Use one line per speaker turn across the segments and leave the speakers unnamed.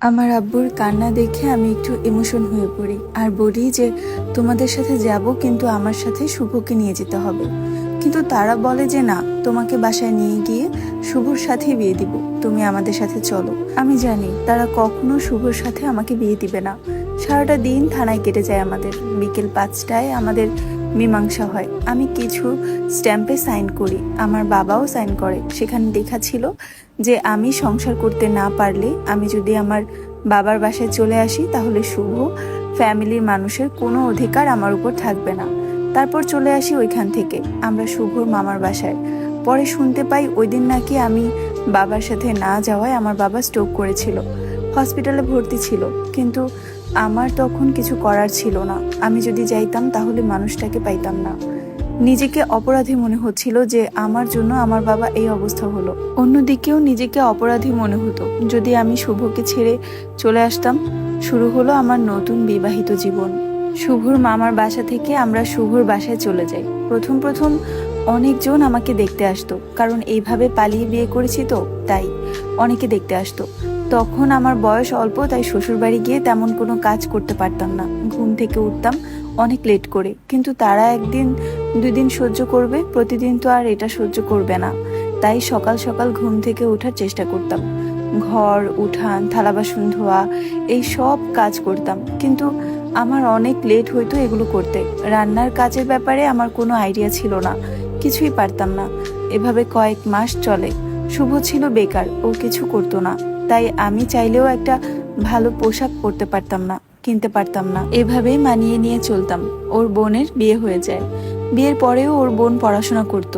আমার আব্বুর কান্না দেখে আমি একটু ইমোশন হয়ে পড়ি আর বলি যে, তোমাদের সাথে যাব কিন্তু আমার সাথে শুভকে নিয়ে যেতে হবে। কিন্তু তারা বলে যে, না, তোমাকে বাসায় নিয়ে গিয়ে শুভর সাথে বিয়ে দিব। তুমি আমাদের সাথে চলো। আমি জানি তারা কখনো শুভর সাথে আমাকে বিয়ে দিবে না। সারাটা দিন থানায় কেটে যায় আমাদের। বিকেল পাঁচটায় আমাদের মীমাংসা হয়। আমি কিছু স্ট্যাম্পে সাইন করি। আমার বাবাও সাইন করে। সেখানে লেখা ছিল যে, আমি সংসার করতে না পারলে আমি যদি আমার বাবার বাসায় চলে আসি, তাহলে শুভ ফ্যামিলির মানুষের কোনো অধিকার আমার উপর থাকবে না। তারপর চলে আসি ওইখান থেকে। আমরা শুভর মামার বাসায়। পরে শুনতে পাই ওই দিন নাকি আমি বাবার সাথে না যাওয়ায় আমার বাবা স্ট্রোক করেছিল। হসপিটালে ভর্তি ছিল। কিন্তু আমার তখন কিছু করার ছিল না। আমি যদি যাইতাম, তাহলে মানুষটাকে পাইতাম না। নিজেকে অপরাধী মনে হচ্ছিল যে, আমার জন্য আমার বাবা এই অবস্থা হলো। অন্যদিকেও নিজেকে অপরাধী মনে হতো। যদি আমি শুভকে ছেড়ে চলে আসতাম, শুরু হলো আমার নতুন বিবাহিত জীবন। শুভর মামার বাসা থেকে আমরা শুভর বাসায় চলে যাই। প্রথম প্রথম অনেকজন আমাকে দেখতে আসতো। কারণ এইভাবে পালিয়ে বিয়ে করেছি তো, তাই অনেকে দেখতে আসতো। তখন আমার বয়স অল্প, তাই শ্বশুর বাড়ি গিয়ে তেমন কোনো কাজ করতে পারতাম না। ঘুম থেকে উঠতাম অনেক লেট করে। কিন্তু তারা একদিন দুই দিন সহ্য করবে, প্রতিদিন তো আর এটা সহ্য করবে না। তাই সকাল সকাল ঘুম থেকে ওঠার চেষ্টা করতাম। ঘর, উঠান, থালা বাসন ধোয়া, এই সব কাজ করতাম। কিন্তু আমার অনেক লেট হইতো এগুলো করতে। রান্নার কাজের ব্যাপারে আমার কোনো আইডিয়া ছিল না। কিছুই পারতাম না। এভাবে কয়েক মাস চলে। শুভ ছিল বেকার, ও কিছু করতো না। তাই আমি চাইলেও একটা ভালো পোশাক পরতে পারতাম না, কিনতে পারতাম না। এভাবেই মানিয়ে নিয়ে চলতাম। ওর বোনের বিয়ে হয়ে যায়। বিয়ের পরেও ওর বোন পড়াশোনা করত।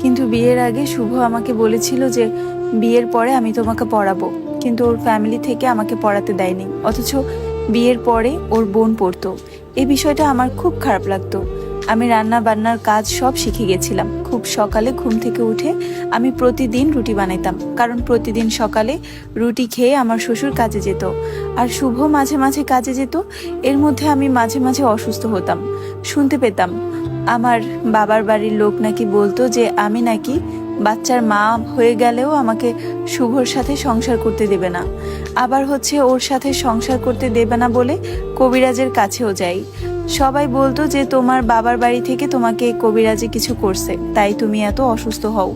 কিন্তু বিয়ের আগে শুভ আমাকে বলেছিল যে, বিয়ের পরে আমি তোমাকে পড়াবো। কিন্তু ওর ফ্যামিলি থেকে আমাকে পড়াতে দেয়নি। অথচ বিয়ের পরে ওর বোন পড়তো। এই বিষয়টা আমার খুব খারাপ লাগতো। আমি রান্না বান্নার কাজ সব শিখে গেছিলাম। খুব সকালে ঘুম থেকে উঠে আমি প্রতিদিন রুটি বানাইতাম, কারণ প্রতিদিন সকালে রুটি খেয়ে আমার শ্বশুর কাজে যেত। আর শুভ মাঝে মাঝে কাজে যেত, এর মধ্যে আমি মাঝে মাঝে অসুস্থ হতাম। শুনতে পেতাম, আমার বাবার বাড়ির লোক নাকি বলতো যে, আমি নাকি বাচ্চার মা হয়ে গেলেও আমাকে শুভর সাথে সংসার করতে দেবে না। আবার হচ্ছে ওর সাথে সংসার করতে দেবে না বলে কবিরাজের কাছেও যাই। সবাই বলতো যে তোমার বাবার বাড়ি থেকে তোমাকে কবিরাজে কিছু করছে, তাই তুমি এত অসুস্থ হও।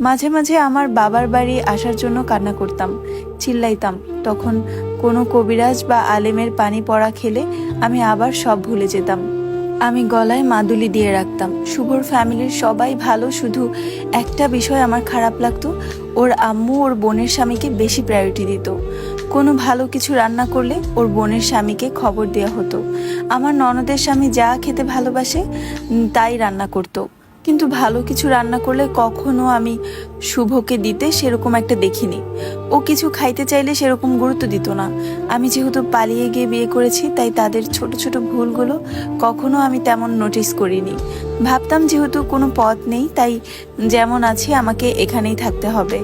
মাঝে মাঝে আমার বাবার বাড়ি আসার জন্য কান্না করতাম, চিল্লাইতাম। তখন কোনো কবিরাজ বা আলেমের পানি পড়া খেলে আমি আবার সব ভুলে যেতাম। আমি গলায় মাদুলি দিয়ে রাখতাম। শুভর ফ্যামিলির সবাই ভালো, শুধু একটা বিষয় আমার খারাপ লাগতো, ওর আম্মু ওর বোনের স্বামীকে বেশি প্রায়োরিটি দিত। কোনো ভালো কিছু রান্না করলে ওর বোনের স্বামীকে খবর দেওয়া হতো। আমার ননদের স্বামী যা খেতে ভালোবাসে তাই রান্না করতো। কিন্তু ভালো কিছু রান্না করলে কখনো আমি শুভকে দিতে সেরকম একটা দেখিনি। ও কিছু খাইতে চাইলে সেরকম গুরুত্ব দিত না। আমি যেহেতু পালিয়ে গিয়ে বিয়ে করেছি, তাই তাদের ছোট ছোট ভুলগুলো কখনো আমি তেমন নোটিস করিনি। ভাবতাম যেহেতু কোনো পথ নেই, তাই যেমন আছি, আমাকে এখানেই থাকতে হবে।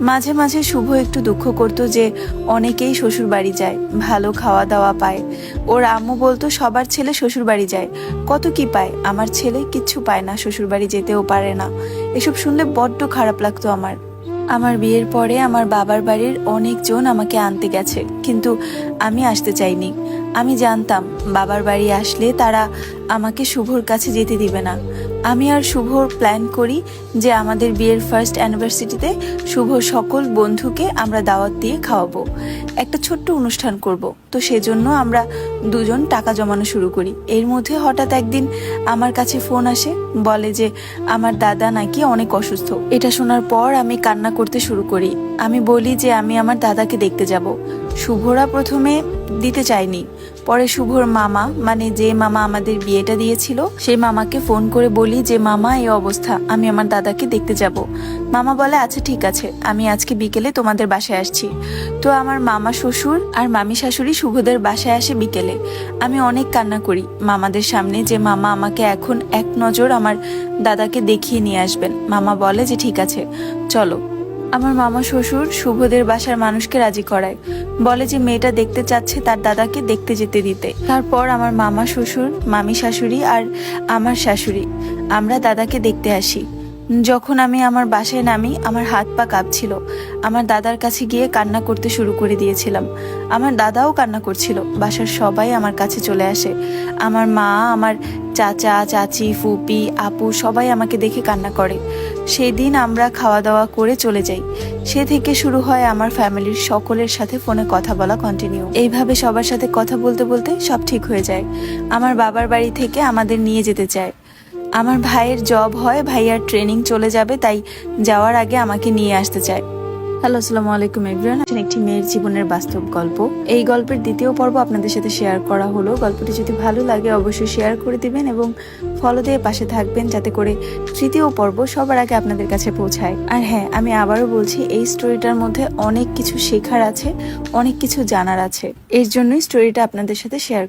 মাঝে মাঝে শুভ একটু দুঃখ করতো যে অনেকেই শ্বশুর বাড়ি যায়, ভালো খাওয়া দাওয়া পায়। ওর আম্মু বলতো, সবার ছেলে শ্বশুর বাড়ি যায়। কত কি পায়? আমার ছেলে কিচ্ছু পায় না, শ্বশুর বাড়ি যেতেও পারে না। এসব শুনলে বড্ড খারাপ লাগতো। আমার। আমার বিয়ের পরে আমার বাবার বাড়ির অনেকজন আমাকে আনতে গেছে, কিন্তু আমি আসতে চাইনি। আমি জানতাম বাবার বাড়ি আসলে তারা আমাকে শুভর কাছে যেতে দিবে না। আমি আর শুভর প্ল্যান করি যে আমাদের বিয়ের ফার্স্ট অ্যানিভার্সিটিতে শুভ সকল বন্ধুকে আমরা দাওয়াত দিয়ে খাওয়াবো। একটা ছোট্ট অনুষ্ঠান করব। তো সেজন্য আমরা দুজন টাকা জমানো শুরু করি। এর মধ্যে হঠাৎ একদিন আমার কাছে ফোন আসে, বলে যে, আমার দাদা নাকি অনেক অসুস্থ। এটা শোনার পর আমি কান্না করতে শুরু করি। আমি বলি যে, আমি আমার দাদাকে দেখতে যাব। শুভরা প্রথমে দিতে চায়নি। পরে শুভর মামা মানে যে মামা আমাদের বিয়েটা দিয়েছিল, সেই মামাকে ফোন করে বলি যে, মামা, এই অবস্থা, আমি আমার দাদাকে দেখতে যাব। মামা বলে আচ্ছা ঠিক আছে, আমি আজকে বিকেলে তোমাদের বাসায় আসছি। তো আমার মামা শ্বশুর আর মামি শাশুড়ি শুভদের বাসায় আসে বিকেলে। আমি অনেক কান্না করি মামাদের সামনে যে, মামা, আমাকে এখন এক নজর আমার দাদাকে দেখিয়ে নিয়ে আসবেন। মামা বলে যে, ঠিক আছে, চলো। আমার মামা শ্বশুর শুভদের বাসার মানুষকে রাজি করায়। বলে যে মেয়েটা দেখতে চাচ্ছে তার দাদাকে দেখতে যেতে দিতে। তারপর আমার মামা শ্বশুর, মামি শাশুড়ি আর আমার শাশুড়ি। আমরা দাদাকে দেখতে আসি। যখন আমি আমার বাসায় নামি, আমার হাত পা কাঁপছিল। আমার দাদার কাছে গিয়ে কান্না করতে শুরু করে দিয়েছিলাম। আমার দাদাও কান্না করছিল। বাসার সবাই আমার কাছে চলে আসে। আমার মা, আমার চাচা, চাচি, ফুপি, আপু সবাই আমাকে দেখে কান্না করে। সেই দিন আমরা খাওয়া দাওয়া করে চলে যাই। সে থেকে শুরু হয় আমার ফ্যামিলির সকলের সাথে ফোনে কথা বলা কন্টিনিউ এইভাবে সবার সাথে কথা বলতে বলতে সব ঠিক হয়ে যায়। আমার বাবার বাড়ি থেকে আমাদের নিয়ে যেতে চায়। আমার ভাইয়ের জব হয়, ভাইয়ার ট্রেনিং চলে যাবে, তাই যাওয়ার আগে আমাকে নিয়ে আসতে চায়। হ্যালো আসসালামু আলাইকুম এভরিওয়ান একটি মেয়ের জীবনের বাস্তব গল্প। এই গল্পের দ্বিতীয় পর্ব আপনাদের সাথে শেয়ার করা হলো। গল্পটি যদি ভালো লাগে, অবশ্যই শেয়ার করে দিবেন এবং ফলো দিয়ে পাশে থাকবেন, যাতে করে তৃতীয় পর্ব সবার আগে আপনাদের কাছে পৌঁছায়। আর হ্যাঁ আমি আবারও বলছি, এই স্টোরিটার মধ্যে অনেক কিছু শেখার আছে, অনেক কিছু জানার আছে। এর জন্যই স্টোরিটা আপনাদের সাথে শেয়ার